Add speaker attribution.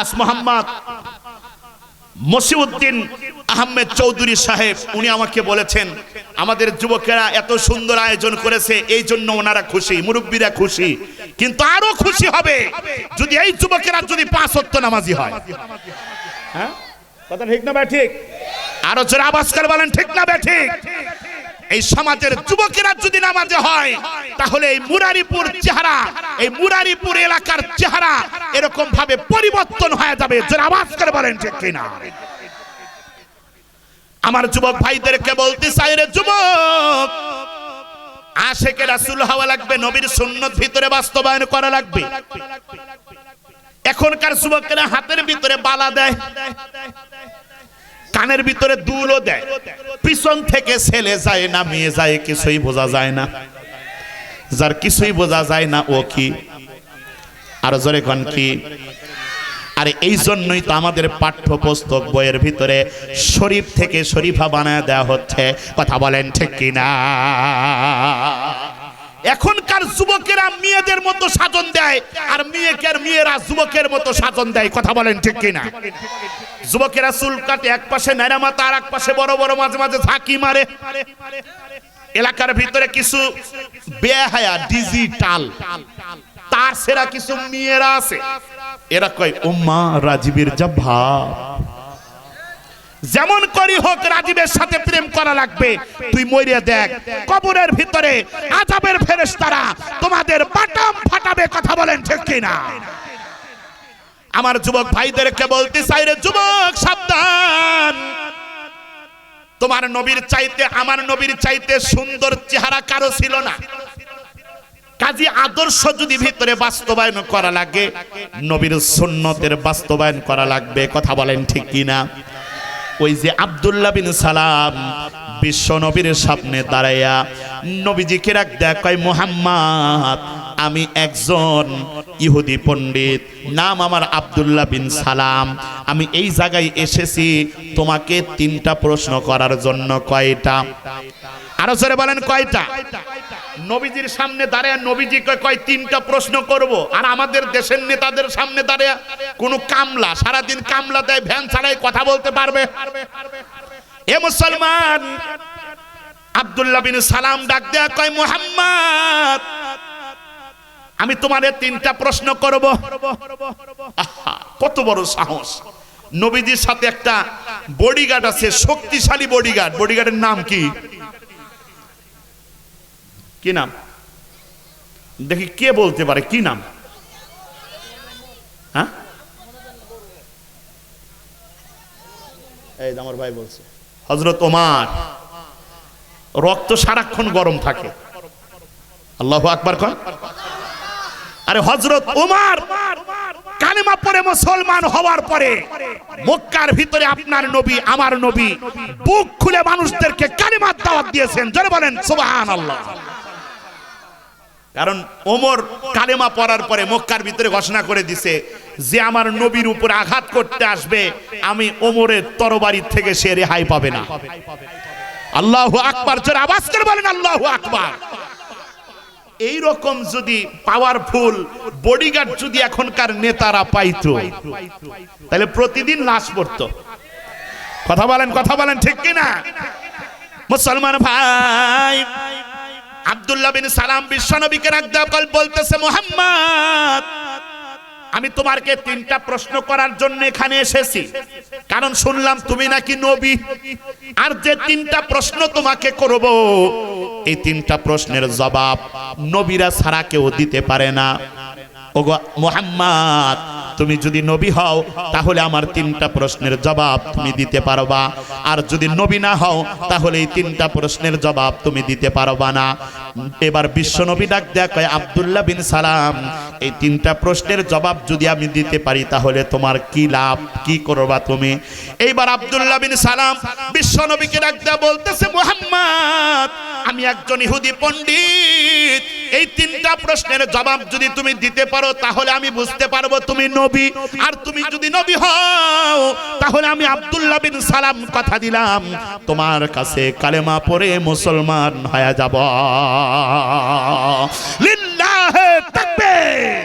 Speaker 1: আস মোহাম্মদ মসিউদ্দিন আহমেদ চৌধুরী সাহেব, উনি আমাকে বলেছেন, আমাদের যুবকেরা এত সুন্দর আয়োজন করেছে, এই জন্য ওনারা খুশি, মুরব্বীরা খুশি। কিন্তু আরও খুশি হবে যদি এই যুবকেরা যদি পাঁচ সত্য নামাজি হয়। হ্যাঁ? কথা ঠিক না ভাই ঠিক? আরও জোরে আবাস করে বলেন, ঠিক না ভাই ঠিক? এই সমাজের যুবকেরা যদি নামাজে হয়, তাহলে এই মুরারিপুর চেহারা এই মুরারিপুর এলাকার চেহারা এরকম ভাবে পরিবর্তন হয়ে যাবে। যারা আওয়াজ করে বলেন, ঠিক কিনা? আমার যুবক ভাইদেরকে বলতে চাই রে যুবক, আশেকে রাসূল হওয়া লাগবে, নবীর সুন্নত ভিতরে বাস্তবায়ন করা লাগবে। এখনকার যুবকেরা হাতের ভিতরে বালা দেয়, কানের ভিতরে দুলও দেয়। পিছন থেকে ছেলে যায় না, মেয়ে যায়, কিছুই বোঝা যায় না। যার কিছুই বোঝা যায় না, ও কি? আর জোরে কন কি? আর এই জন্যই তো আমাদের পাঠ্যপুস্তক বইয়ের ভিতরে শরীফ থেকে শরীফা বানায় দেওয়া হচ্ছে। কথা বলেন ঠিক কিনা এখনকার যুবকেরা মেয়েদের মতো সাজন দেয়, আর মেয়েকের মেয়েরা যুবকের মতো সাজন দেয়। কথা বলেন ঠিক কিনা যুবকেরা চুল কাটে এক পাশে নেড়া মাথা, আর এক পাশে বড় বড় মাঝে মাঝে ঝাঁকি মারে। এলাকার ভিতরে কিছু বেহায়া ডিজিটাল তার সেরা কিছু মেয়েরা আছে। এরা কয়, উম্মা রাজীবের যা ভাব যেমন করি হোক, রাজীবের সাথে প্রেম করা লাগবে। তুই মরিয়া দেখ, কবরের ভিতরে আজাবের ফেরেশতারা তোমাদের বাটাম ফাটাবে কথা বলেন ঠিক কিনা? আমার যুবক ভাইদেরকে বলতে চাই রে, যুবক, সাবধান। তোমার নবীর চাইতে, আমার নবীর চাইতে সুন্দর চেহারা কারও ছিল না। কাজী আদর্শ যদি ভিতরে বাস্তবায়ন করা লাগে, নবীর সুন্নতের বাস্তবায়ন করা লাগবে, কথা বলেন ঠিক কিনা? ওই যে আব্দুল্লাহ বিন সালাম বিশ্ব নবীর সামনে দাঁড়াইয়া, নবীজিকে রাখ দেখ কয়, মোহাম্মদ আমি একজন ইহুদি পণ্ডিত। নাম আমার আব্দুল্লাহ বিন সালাম। আমি এই জায়গায় এসেছি তোমাকে তিনটা প্রশ্ন করার জন্য কয়টা? আরও জোরে বলেন কয়টা? নবীজির সামনে দাঁড়ায় নবীজি কয়, তিনটা প্রশ্ন করব। আর আমাদের দেশের নেতাদের সামনে দাঁড়ায় কোনো কামলা, সারাদিন কামলা দেয়, ভ্যান ছাড়াই কথা বলতে পারবে? এ মুসলমান, আব্দুল্লাহ বিন সালাম ডাক দেয়া কয়, মুহাম্মদ আমি তোমারে তিনটা প্রশ্ন করব। কত বড় সাহস। নবীজির সাথে একটা বডিগার্ড আছে, শক্তিশালী বডিগার্ড বডিগার্ডের নাম কি? কি নাম? দেখি কে বলতে পারে, কি নাম? হ্যাঁ? এই আমার ভাই বলছে। হজরত ওমার। রক্ত সারাক্ষণ গরম থাকে। আল্লাহ আকবার কন আরে হজরত ওমার কালেমা পরে মুসলমান হওয়ার পরে মক্কার ভিতরে আপনার নবী, আমার নবী, বুক খুলে মানুষদেরকে কালেমার দাওয়াত দিয়েছেন। জোরে বলেন, সুবহানাল্লাহ। কারণ ওমর কালেমা পড়ার পরে মক্কার ভিতরে ঘোষণা করে দিছে যে আমার নবীর উপর আঘাত করতে আসবে, আমি ওমরের তরবারি থেকে সে রেহাই পাবে না। আল্লাহ আকবার, জোরে আওয়াজ করে বলেন, আল্লাহ আকবার। এই রকম যদি পাওয়ারফুল বডিগার্ড যদি এখনকার নেতারা পাইতো, তাহলে প্রতিদিন লাশ পড়তো। কথা বলেন কথা বলেন, ঠিক কিনা? মুসলমান ভাই, আব্দুল্লাহ বিন সালাম বিশ্বনবীকে রাখদাকল বলতেছে, মোহাম্মদ, আমি তোমাকে তিনটা প্রশ্ন করার জন্য এখানে এসেছি। কারণ শুনলাম তুমি নাকি নবী। আর যে তিনটা প্রশ্ন তোমাকে করব এই তিনটা প্রশ্নের জবাব নবীরা ছাড়া কেউ দিতে পারে না। ওগো মোহাম্মদ তুমি যদি নবী হও, তাহলে আমার তিনটা প্রশ্নের জবাব তুমি দিতে পারবা। আর যদি নবী না হও, তাহলে এই তিনটা প্রশ্নের জবাব তুমি দিতে পারবা না। এবার বিশ্ব নবী ডাক দেয়া কয়, আব্দুল্লাহ বিন সালাম, এই তিনটা প্রশ্নের জবাব যদি আমি দিতে পারি, তাহলে তোমার কি লাভ? কি করবা তুমি? এইবার আব্দুল্লাহ বিন সালাম বিশ্ব নবীকে ডাক দেয়া বলতেছে, মোহাম্মদ, আমি একজন ইহুদি পণ্ডিত। এই তিনটা প্রশ্নের জবাব যদি তুমি দিতে পারো, তাহলে আমি বুঝতে পারব তুমি নবী। আর তুমি যদি নবী হও, তাহলে আমি আব্দুল্লাহ বিন সালাম কথা দিলাম। তোমার কাছে কালেমা পড়ে মুসলমান হয়ে যাব। লিল্লাহে তাকবীর।